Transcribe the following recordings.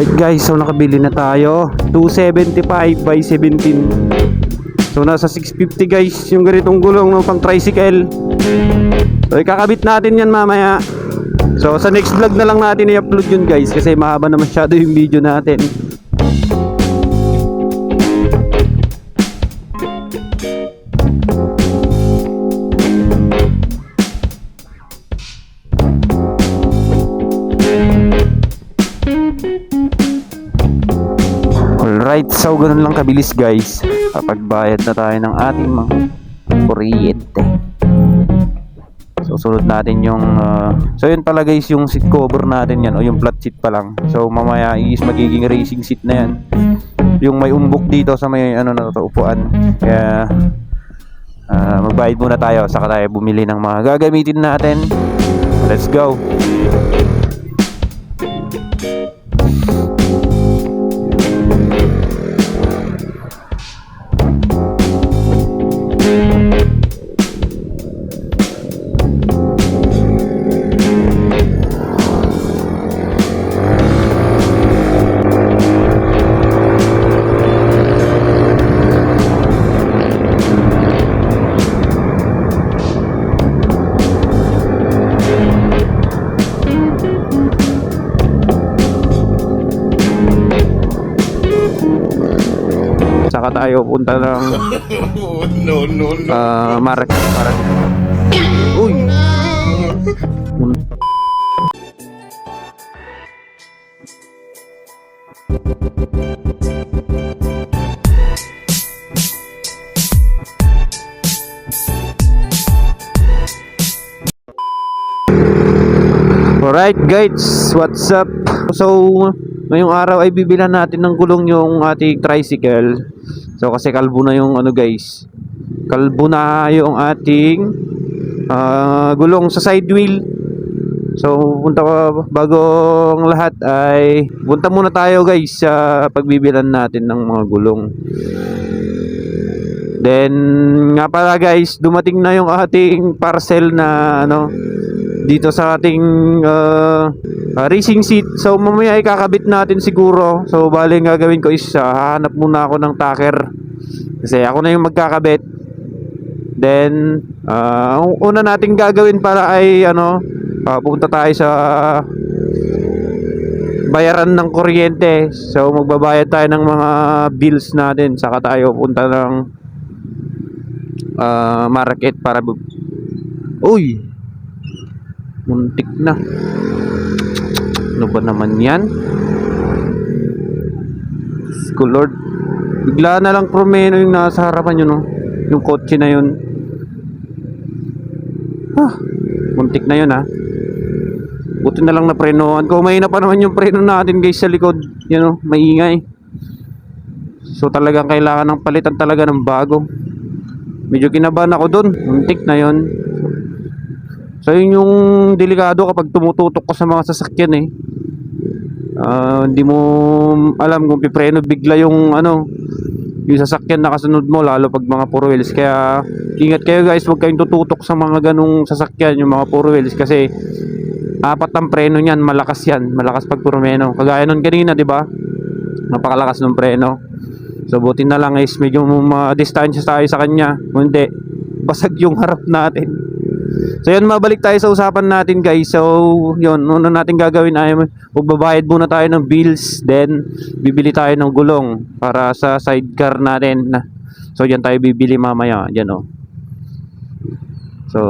Alright guys, so nakabili na tayo. 275 by 17. So nasa 650 guys, yung ganitong gulong ng pang tricycle. So ikakabit natin yan mamaya. So sa next vlog na lang natin i-upload yun guys kasi mahaba na masyado yung video natin. Alright, so ganun lang kabilis guys. Kapag bayad na tayo ng ating mga kuryente. So sunod natin yung ah, So yun pala guys yung seat cover natin yan o yung flat seat pa lang. So mamaya is magiging racing seat na yan. Yung may umbok dito sa may ano na to, upuan. Kaya ah, magbayad muna tayo saka tayo bumili ng mga gagamitin natin. Let's go. Saka tayo punta ng no, no, no. Ah, Marek. Marek. Uy! Alright guys, what's up? So, ngayong araw ay bibilan natin ng gulong yung ating tricycle. So kasi kalbo na yung ano guys. Kalbo na yung ating ah, gulong sa side wheel. So punta ko bago ang lahat ay punta muna tayo guys sa pagbibilan natin ng mga gulong. Then nga pala guys, dumating na yung ating parcel na ano dito sa ating uh, uh, racing seat. So mamaya ay kakabit natin siguro. So bali ang gagawin ko is uh, hahanap muna ako ng tacker. Kasi ako na yung magkakabit. Then uh, una nating gagawin para ay ano uh, pupunta tayo sa bayaran ng kuryente. So magbabayad tayo ng mga bills natin saka tayo punta ng uh, market para bu- Uy! Muntik na. Ano ba naman yan? Ko Lord. Bigla na lang promeno yung nasa harapan yun, no? Yung kotse na yun. Ah, muntik na yun, ha? Buti na lang na prenohan ko. May na pa naman yung preno natin, guys, sa likod. Yan, no? Maingay. So, talagang kailangan ng palitan talaga ng bago. Medyo kinabahan ako dun. Muntik na yun. So yun yung delikado kapag tumututok ka sa mga sasakyan eh. Ah, hindi mo alam kung pipreno bigla yung ano yung sasakyan na kasunod mo lalo pag mga four wheels kaya ingat kayo guys huwag kayong tututok sa mga ganong sasakyan yung mga four wheels kasi apat ang preno niyan malakas yan malakas pag promeno kagaya nun kanina di ba napakalakas ng preno so buti na lang is medyo ma-distansya tayo sa kanya kung hindi basag yung harap natin So yun, mabalik tayo sa usapan natin guys. So yun, una natin gagawin ay magbabayad muna tayo ng bills. Then, bibili tayo ng gulong para sa sidecar natin. na So yan tayo bibili mamaya. Diyan oh. So,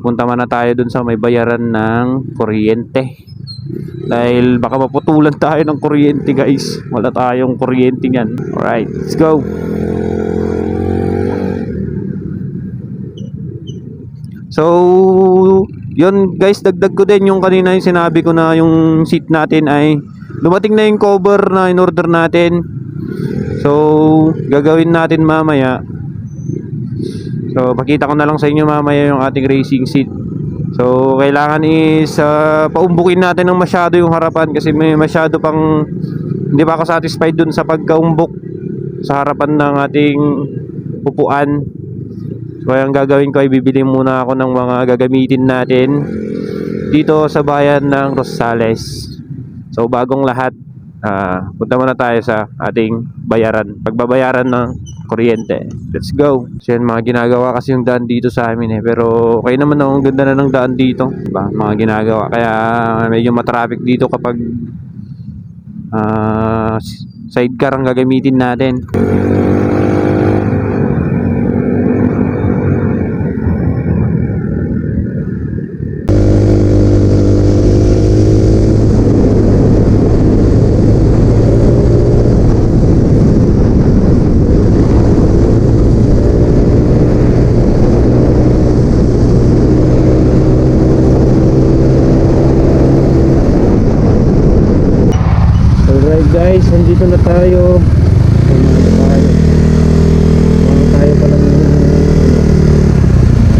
punta muna tayo dun sa may bayaran ng kuryente. Dahil baka maputulan tayo ng kuryente guys. Wala tayong kuryente yan. Alright, let's go. So, yun guys, dagdag ko din yung kanina yung sinabi ko na yung seat natin ay dumating na yung cover na in-order natin. So, gagawin natin mamaya. So, pakita ko na lang sa inyo mamaya yung ating racing seat. So, kailangan is uh, paumbukin natin ng masyado yung harapan kasi may masyado pang hindi pa ako satisfied dun sa pagkaumbok sa harapan ng ating upuan. So ang gagawin ko ay bibili muna ako ng mga gagamitin natin dito sa bayan ng Rosales. So bagong lahat. ah, punta muna tayo sa ating bayaran. Pagbabayaran ng kuryente. Let's go. So yan, mga ginagawa kasi yung daan dito sa amin eh. Pero okay naman oh, ang ganda na ng daan dito. Diba? Mga ginagawa. Kaya medyo matraffic dito kapag ah, sidecar ang gagamitin natin. Alright guys, nandito na tayo. Nandito tayo. Ano tayo pala ng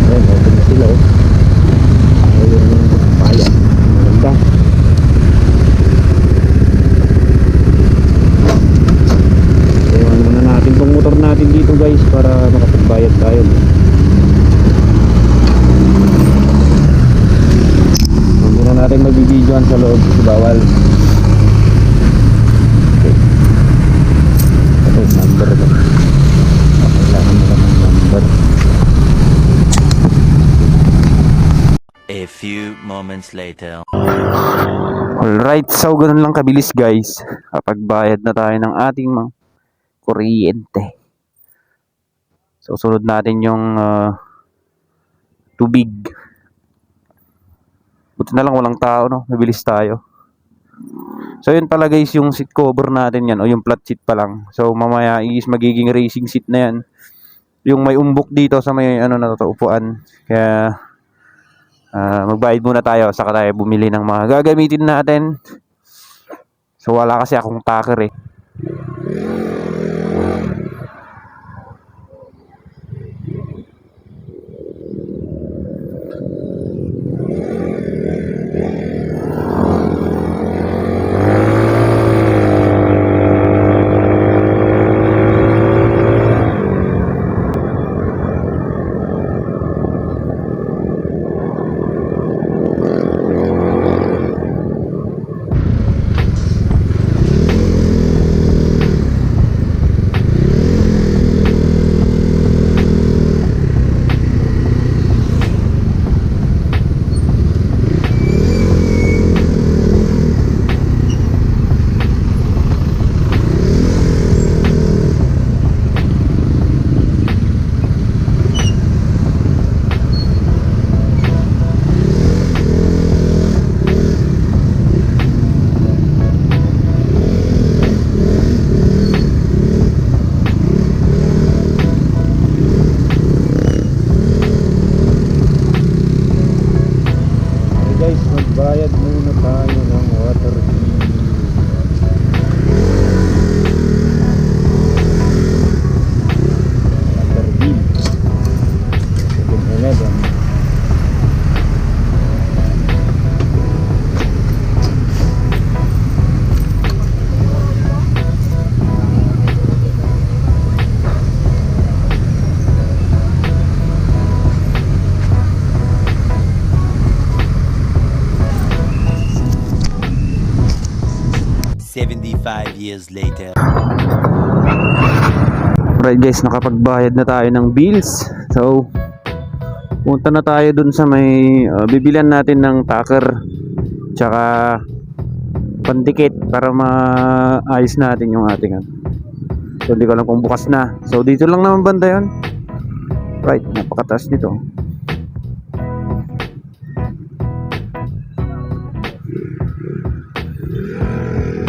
Ayan, open na sila oh. Yung paya. Maganda. Iwan muna natin tong natin dito guys para makapagbayad tayo. Hindi na natin magbibidyoan sa loob kasi bawal. Ito yung number ko. Kailangan mo lang ng number. A few moments later. Alright, so ganun lang kabilis guys. Kapag bayad na tayo ng ating mga kuryente. So sunod natin yung ah, tubig. Buti na lang walang tao no, mabilis tayo. So yun pala guys yung seat cover natin yan o yung flat seat pa lang. So mamaya is magiging racing seat na yan. Yung may umbok dito sa may ano na to, upuan. Kaya ah, magbayad muna tayo saka tayo bumili ng mga gagamitin natin. So wala kasi akong taker eh. Years later. Right guys, nakapagbayad na tayo ng bills. So, punta na tayo dun sa may uh, bibilian natin ng taker. Tsaka pandikit para maayos natin yung ating ano. So, hindi ko alam kung bukas na. So, dito lang naman banda yun. Right, napakataas nito.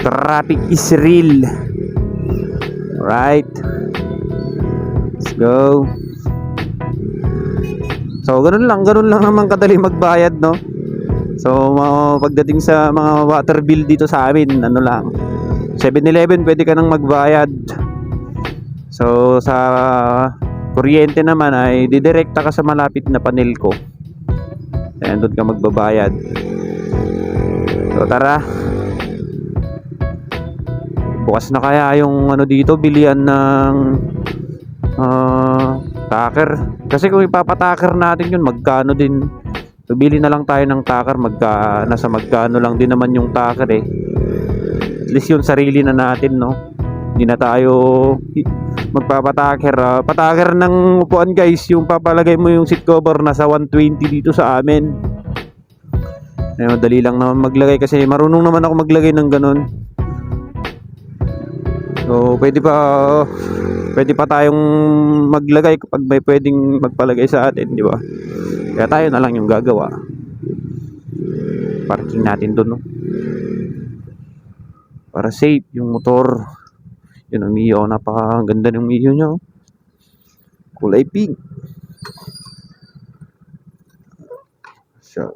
Traffic is real. Right. Let's go. So, ganun lang. Ganun lang naman kadali magbayad, no? So, pagdating sa mga water bill dito sa amin, ano lang. 7-Eleven, pwede ka nang magbayad. So, sa kuryente naman ay didirekta ka sa malapit na panel ko. Ayan, doon ka magbabayad. So, tara. Bukas na kaya yung ano dito, bilian ng ah, taker. Kasi kung ipapataker natin yun, magkano din. Bili na lang tayo ng taker, magka, nasa magkano lang din naman yung taker eh. least yung sarili na natin, no? Hindi na tayo magpapataker. ah. pataker ng upuan guys, yung papalagay mo yung seat cover nasa 120 dito sa amin. Ayun, dali lang naman maglagay kasi marunong naman ako maglagay ng ganun. So, pwede pa pwede pa tayong maglagay kapag may pwedeng magpalagay sa atin, di ba? Kaya tayo na lang yung gagawa. Parking natin doon, no? Para safe yung motor. Yun ang Mio, napakaganda ng Mio niya. oh. Kulay pink. So,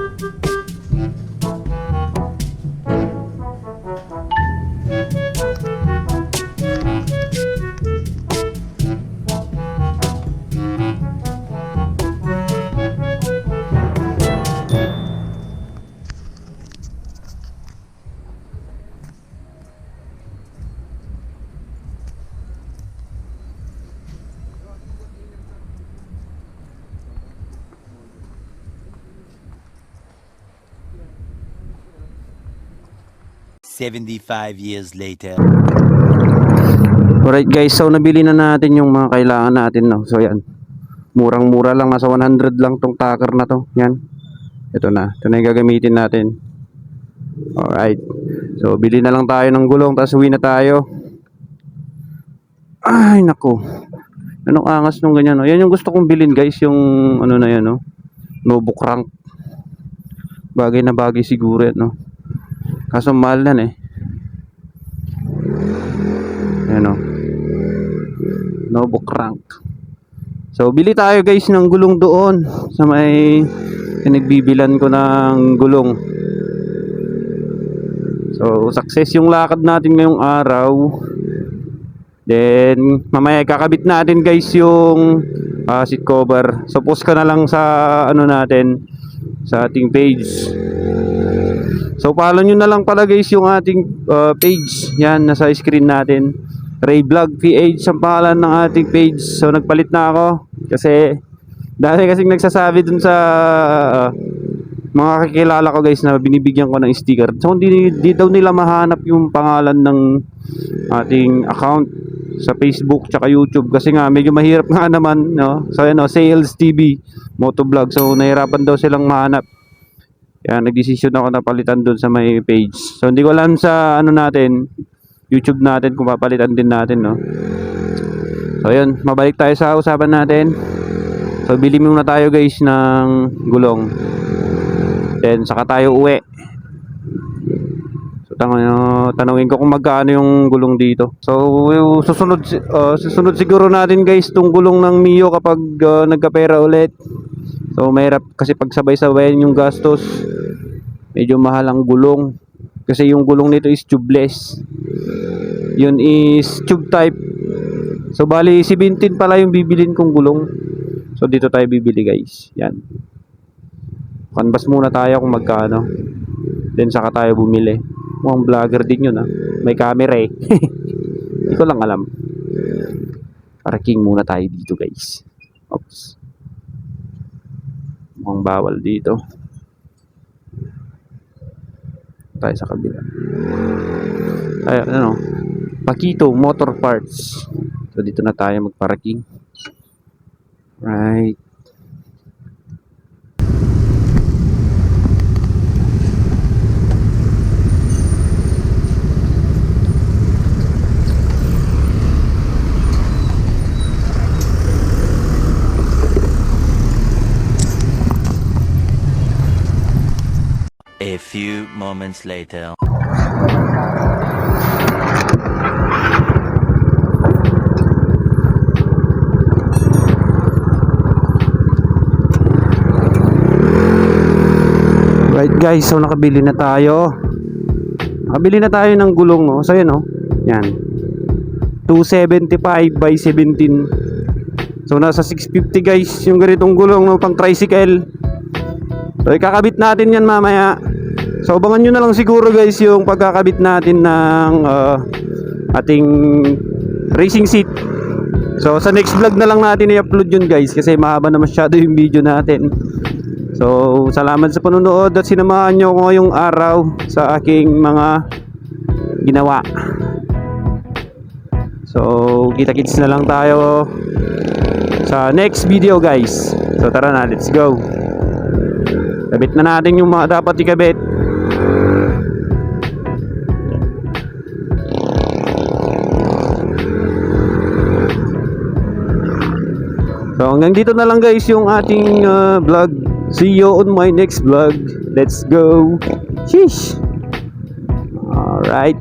Seventy-five years later. Alright guys, so nabili na natin yung mga kailangan natin no. So yan. Murang-mura lang, nasa 100 lang tong tacker na to. Yan. Ito na. Ito na yung gagamitin natin. Alright. So bili na lang tayo ng gulong tapos uwi na tayo. Ay nako. Anong angas nung ganyan no. Yan yung gusto kong bilhin guys, yung ano na yan no. Nobo crank. Bagay na bagay siguro yan no. Kaso mahal yan eh. Ayan o. Nobo crank. So, bili tayo guys ng gulong doon sa may pinagbibilan ko ng gulong. So, success yung lakad natin ngayong araw. Then, mamaya kakabit natin guys yung ah, seat cover. So, post ka na lang sa ano natin sa ating page. So follow nyo na lang pala guys yung ating uh, page. Yan, nasa screen natin. Ray Vlog PH ang pangalan ng ating page. So nagpalit na ako kasi dahil kasing nagsasabi dun sa uh, mga kakilala ko guys na binibigyan ko ng sticker. So hindi, di daw nila mahanap yung pangalan ng ating account sa Facebook tsaka YouTube kasi nga medyo mahirap nga naman no. So ano, Sales TV Motovlog. So nahirapan daw silang mahanap. Kaya nagdesisyon ako na palitan doon sa may page. So hindi ko alam sa ano natin, YouTube natin kung papalitan din natin, no. So yun, mabalik tayo sa usapan natin. So bili muna tayo guys ng gulong. Then saka tayo uwi. So tanong, tanongin ko kung magkano yung gulong dito. So susunod uh, susunod siguro natin guys tong gulong ng Mio kapag uh, nagkapera ulit. So mahirap kasi pagsabay-sabayan yung gastos. Medyo mahal ang gulong. Kasi yung gulong nito is tubeless. Yun is tube type. So bali 17 pala yung bibilin kong gulong. So dito tayo bibili guys. Yan. Canvas muna tayo kung magkano. Then saka tayo bumili. Mukhang vlogger din yun ah. May camera eh. Hindi ko lang alam. Parking muna tayo dito guys. Oops. Mukhang bawal dito. Tayo sa kabila. Ay, ano? Pakito Motor Parts. So dito na tayo magparking. Right. A few moments later. Right guys, so nakabili na tayo. Nakabili na tayo ng gulong, no? So, yan, no? Yan. 275 by 17. So, nasa 650 guys, yung ganitong gulong, no? Pang tricycle. So, ikakabit natin yan mamaya. So, abangan nyo na lang siguro guys yung pagkakabit natin ng ah, ating racing seat. So, sa next vlog na lang natin i-upload yun guys kasi mahaba na masyado yung video natin. So, salamat sa panonood at sinamahan nyo ako ngayong araw sa aking mga ginawa. So, kita-kits na lang tayo sa next video guys. So, tara na, let's go. Kabit na natin yung mga dapat ikabit. So hanggang dito na lang guys yung ating uh, vlog. See you on my next vlog. Let's go. Sheesh. Alright.